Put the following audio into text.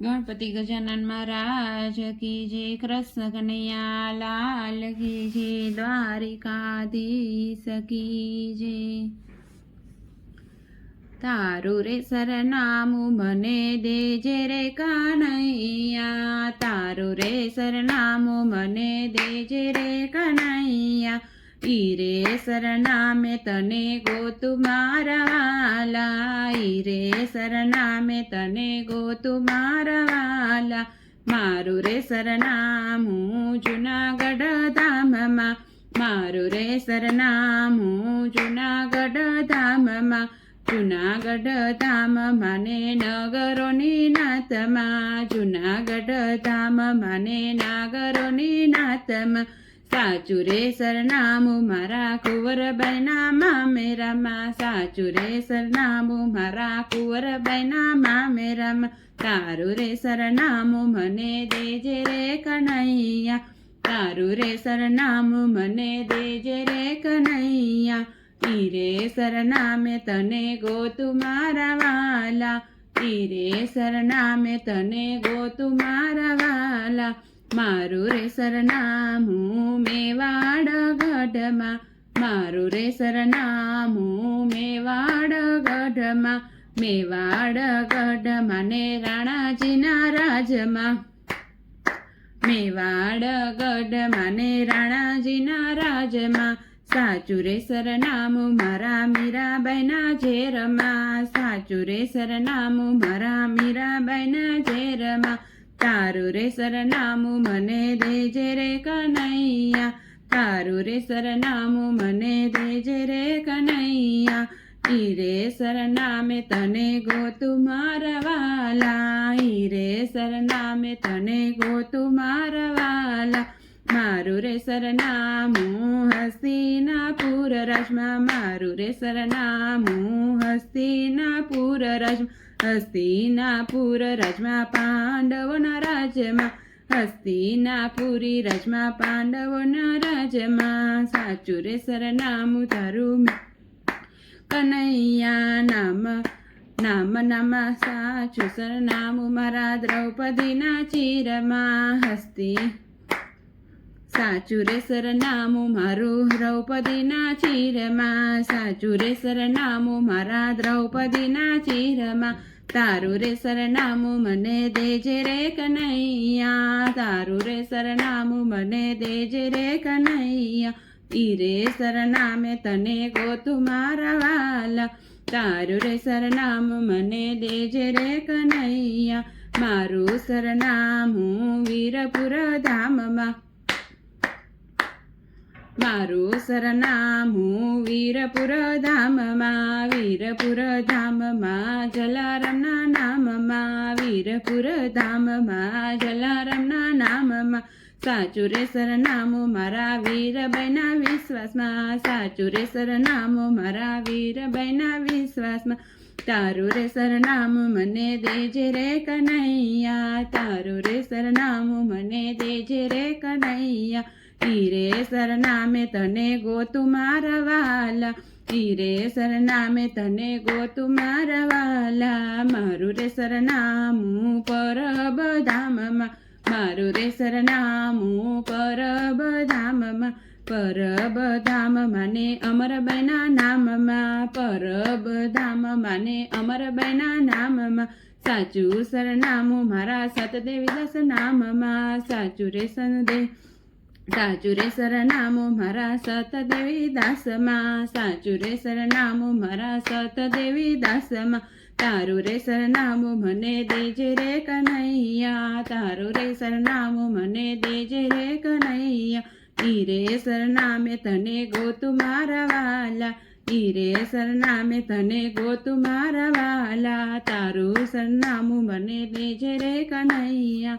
ગણપતિ ગજાનન મહારાજ કી જે કૃષ્ણ કનૈયા લાલ કી જય દ્વારિકાધીશ કી જે તારું રે સરનામું મને દેજે રે કનૈયા. તારું રે સરનામું મને દેજે રે કનૈયા. ઈ રે સરનામે તને ગોતુ મારા ઈરે સરનામે તને ગોતુ મારા વાલા મારું રે સરનામું જુનાગઢ ધામમાં. મારું રે સરનામું જુનાગઢ ધામમાં. જુનાગઢ ધામ મને નગરોની નાતમાં જુનાગઢ ધામ મને નાગરોની નાતમાં સાચું રે સરનામું મારા કુંવરબાઈના મામેરામાં સાચું રે સરનામું મારા કુંવરબાઈના મામેરામાં તારું રે સરનામું મને દેજે રે કનૈયા. તારું રે સરનામું મને દેજે રે કનૈયા. તીરે સરનામે તને ગોતુ મારા વાલા. તીરે સરનામે તને ગોતુ મારા વાલા મારું રે સરનામું મેવાડ ગઢમાં મારું રે સરનામું મેવાડ ગઢમાં ને રાણાજીના રાજમાં મેવાડ ને રાણાજીના રાજમાં સાચું રે સરનામું મારા મીરાબાઈના ઝેરમાં સાચું રે સરનામું મારા મીરાબાઈના ઝેરમાં તારું રે સરનામું મને દેજે રે કનૈયા. તારું રે સરનામું મને દેજે રે કનૈયા. ઈરે સરનામે તને ગોતું મારા વાલા ઈ સરનામે તને ગોતું મારા વાલા મારું રે સરનામું હસ્તિનાપુર રાજમાં. મારું રે સરનામું હસ્તિનાપુર રાજમાં. હસ્તિનાપુર રાજમાં પાંડવોના રાજ્યમાં, હસ્તિનાપુરી રાજમાં પાંડવોના રાજ્યમાં સાચું રે સરનામું તારું કનૈયા નામ નામ નામ, સાચું સરનામું મારા દ્રૌપદીના ચીરમાં હસ્તી સાચું રે સરનામું મારું દ્રૌપદીના ચીરમાં. સાચું રે સરનામું મારા દ્રૌપદીના ચીરમાં. તારું રે સરનામું મને દેજે રે કનૈયા. તારું રે સરનામું મને દેજે રે કનૈયા. ઈરે સરનામે તને ગોતું મારા વાલા. તારું રે સરનામું મને દેજે રે કનૈયા. મારું સરનામું વીરપુર ધામમાં. મારું સરનામું વીરપુર ધામમાં વીરપુર ધામમાં જલારામના નામમાં વીરપુર ધામમાં જલારામના નામમાં સાચું રે સરનામું મારા વીરબાઈના વિશ્વાસમાં સાચું રે સરનામું મારા વીરબાઈના વિશ્વાસમાં તારું રે સરનામું મને દેજે રે કનૈયા તારું રે સરનામું મને દેજે રે કનૈયા ઈ રે સરનામે તને ગોતું મારા વાલા ઈરે સરનામે તને ગોતું મારા વાલા મારું રે સરનામું પરબ ધામમાં મારું રે સરનામું પરબ ધામમાં પરબ ધામ માને અમરબેના નામમાં. પરબ ધામ માને અમરબેના નામમાં. સાચું સરનામું મારા સતદેવી દાસ નામમાં. સાચું રે સંદેહ સાચું રે સરનામું મારા સતદેવી દાસમાં સાચું રે સરનામું મારા સતદેવી દાસમાં. તારું રે સરનામું મને દેજે રે કનૈયા તારું રે સરનામું મને દેજે રે કનૈયા. ઈરે સરનામે તને ગોતુ મારા વાલા, ઈરે સરનામે તને ગોતુ મારા વાલા. તારું સરનામું મને દેજે રે કનૈયા.